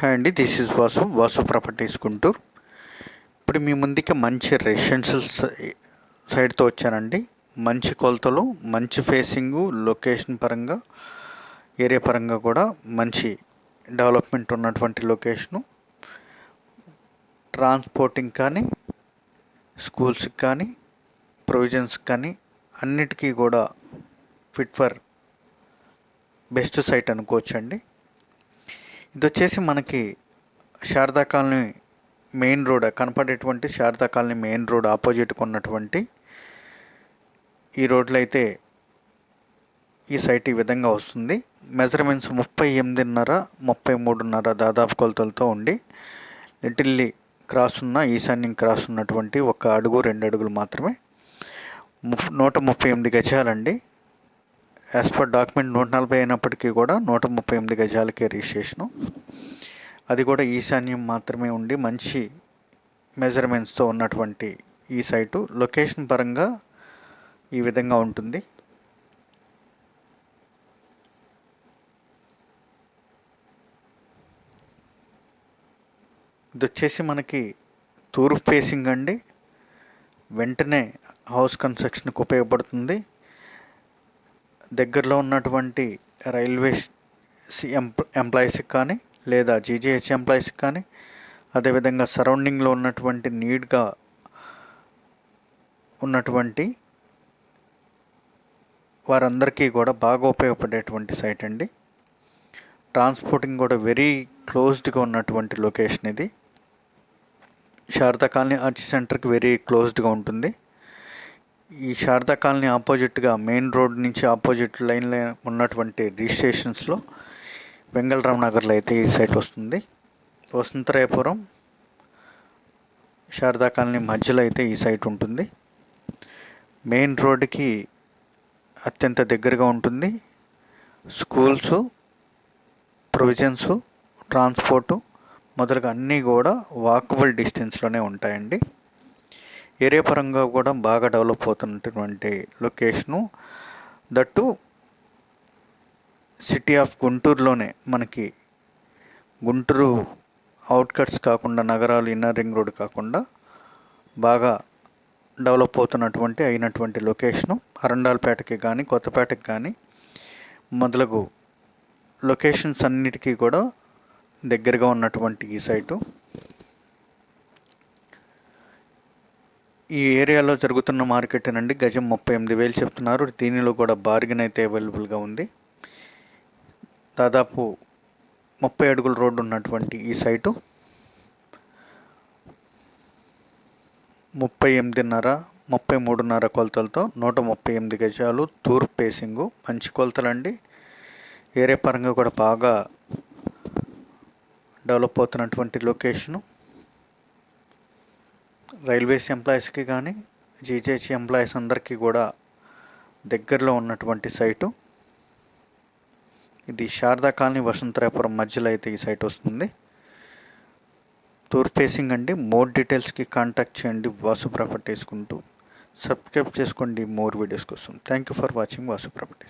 Hi అండి this is Vasu Vasu properties Guntur. ఇప్పుడు మీ ముందుకి మంచి రెసిడెన్షియల్ సైడ్తో వచ్చానండి. మంచి కొలతలు మంచి ఫేసింగు లొకేషన్ పరంగా ఏరియా పరంగా కూడా మంచి డెవలప్మెంట్ ఉన్నటువంటి లొకేషను ట్రాన్స్పోర్టింగ్ కానీ స్కూల్స్కి కానీ ప్రొవిజన్స్కి కానీ అన్నిటికీ కూడా ఫిట్ ఫర్ బెస్ట్ సైట్ అనుకోవచ్చండి. ఇది వచ్చేసి మనకి శారదా కాలనీ మెయిన్ రోడ్ కనపడేటువంటి శారదా కాలనీ మెయిన్ రోడ్ ఆపోజిట్కి ఉన్నటువంటి ఈ రోడ్లో అయితే ఈ సైట్ ఈ విధంగా వస్తుంది. మెజర్మెంట్స్ ముప్పై ఎనిమిదిన్నర ముప్పై మూడున్నర దాదాపు కొలతలతో ఉండి లిటిల్లీ క్రాస్ ఉన్న ఈశాన్యం క్రాస్ ఉన్నటువంటి ఒక అడుగు రెండు అడుగులు మాత్రమే. నూట ముప్పై ఎనిమిది గజాలండి. యాజ్ పర్ డాక్యుమెంట్ నూట నలభై అయినప్పటికీ కూడా నూట ముప్పై ఎనిమిది గజాలకే రిజిస్ట్రేషను. అది కూడా ఈశాన్యం మాత్రమే ఉండి మంచి మెజర్మెంట్స్తో ఉన్నటువంటి ఈ సైటు. లొకేషన్ పరంగా ఈ విధంగా ఉంటుంది. ఇది వచ్చేసి మనకి తూర్పు ఫేసింగ్ అండి. వెంటనే హౌస్ కన్స్ట్రక్షన్కి ఉపయోగపడుతుంది. దగ్గరలో ఉన్నటువంటి రైల్వే ఎంప్లాయీస్కి కానీ లేదా జీజీహెచ్ ఎంప్లాయీస్కి కానీ అదేవిధంగా సరౌండింగ్లో ఉన్నటువంటి నీడ్గా ఉన్నటువంటి వారందరికీ కూడా బాగా ఉపయోగపడేటువంటి సైట్ అండి. ట్రాన్స్పోర్టింగ్ కూడా వెరీ క్లోజ్డ్గా ఉన్నటువంటి లొకేషన్ ఇది. శారదా కాలనీ ఆర్చి సెంటర్కి వెరీ క్లోజ్డ్గా ఉంటుంది. ఈ శారదా కాలనీ ఆపోజిట్గా మెయిన్ రోడ్ నుంచి ఆపోజిట్ లైన్లో ఉన్నటువంటి రిజిస్ట్రేషన్స్లో వెంగళరామ్ నగర్లో అయితే ఈ సైట్ వస్తుంది. వసంతరాయపురం శారదా కాలనీ మధ్యలో అయితే ఈ సైట్ ఉంటుంది. మెయిన్ రోడ్డుకి అత్యంత దగ్గరగా ఉంటుంది. స్కూల్స్ ప్రొవిజన్స్ ట్రాన్స్పోర్టు మొదలుగా అన్నీ కూడా వాకబుల్ డిస్టెన్స్లోనే ఉంటాయండి. ఏరియా పరంగా కూడా బాగా డెవలప్ అవుతున్నటువంటి లొకేషను. దట్టు సిటీ ఆఫ్ గుంటూరులోనే మనకి గుంటూరు అవుట్కట్స్ కాకుండా నగరాలు ఇన్నర్ రింగ్ రోడ్ కాకుండా బాగా డెవలప్ అవుతున్నటువంటి అయినటువంటి లొకేషను. అరండాలపేటకి కానీ కొత్తపేటకి కానీ మొదలగు లొకేషన్స్ అన్నిటికీ కూడా దగ్గరగా ఉన్నటువంటి ఈ సైటు. ఈ ఏరియాలో జరుగుతున్న మార్కెట్ అండి గజం ముప్పై ఎనిమిది వేలు చెప్తున్నారు. దీనిలో కూడా బార్గెన్ అయితే అవైలబుల్గా ఉంది. దాదాపు ముప్పై అడుగుల రోడ్డు ఉన్నటువంటి ఈ సైటు. ముప్పై ఎనిమిదిన్నర ముప్పై మూడున్నర కొలతలతో నూట ముప్పై ఎనిమిది గజాలు తూర్పు పేసింగు. మంచి కొలతలండి. ఏరియా పరంగా కూడా బాగా డెవలప్ అవుతున్నటువంటి లొకేషను. రైల్వేస్ ఎంప్లాయీస్కి కానీ జీజేహెచ్ ఎంప్లాయీస్ అందరికీ కూడా దగ్గరలో ఉన్నటువంటి సైటు. ఇది శారదా కాలనీ వసంతరాపురం మధ్యలో అయితే ఈ సైట్ వస్తుంది. టూర్ ఫేసింగ్ అండి. మోర్ డీటెయిల్స్కి కాంటాక్ట్ చేయండి. వాసు ప్రాపర్టీస్ కుంటూ సబ్స్క్రైబ్ చేసుకోండి. మోర్ వీడియోస్ కోసం. Thank you for watching Vasu properties.